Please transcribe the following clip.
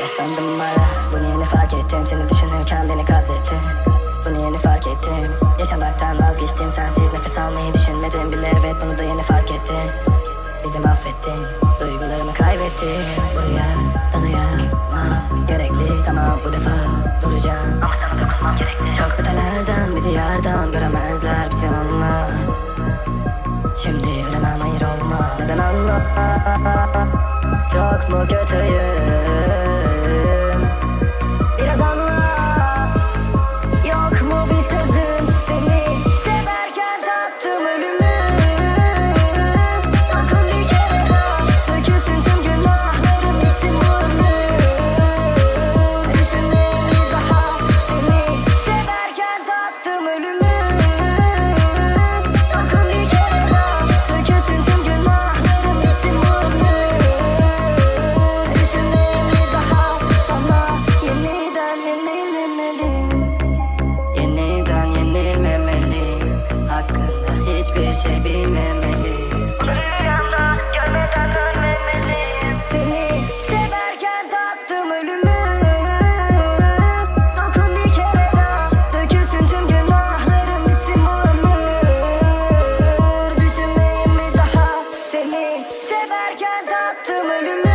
Yaşlandım baya Bunu yeni fark ettim. Seni düşünürken beni katlettin. Bunu yeni fark ettim. Yaşamaktan vazgeçtim. Sensiz nefes almayı düşünmedim bile. Evet bunu da yeni fark ettim Bizi mahvettin. Duygularımı kaybettim Buraya tanıyamam. Gerekli. Tamam bu defa duracağım. Ama sana dokunmam gerekli. Çok ötelerden bir diyardan Göremezler bizi onlar Şimdi ölemem hayır olmaz. Neden anlatmaz Çok mu kötüyüm? Şey seçebilmemeliyim Rüyamda görmeden ölmemeliyim Seni severken tattım ölümü. Dokun bir kere daha Dökülsün tüm günahlarım bitsin bu ömür. Düşünmeyin bir daha? Seni severken tattım ölümü.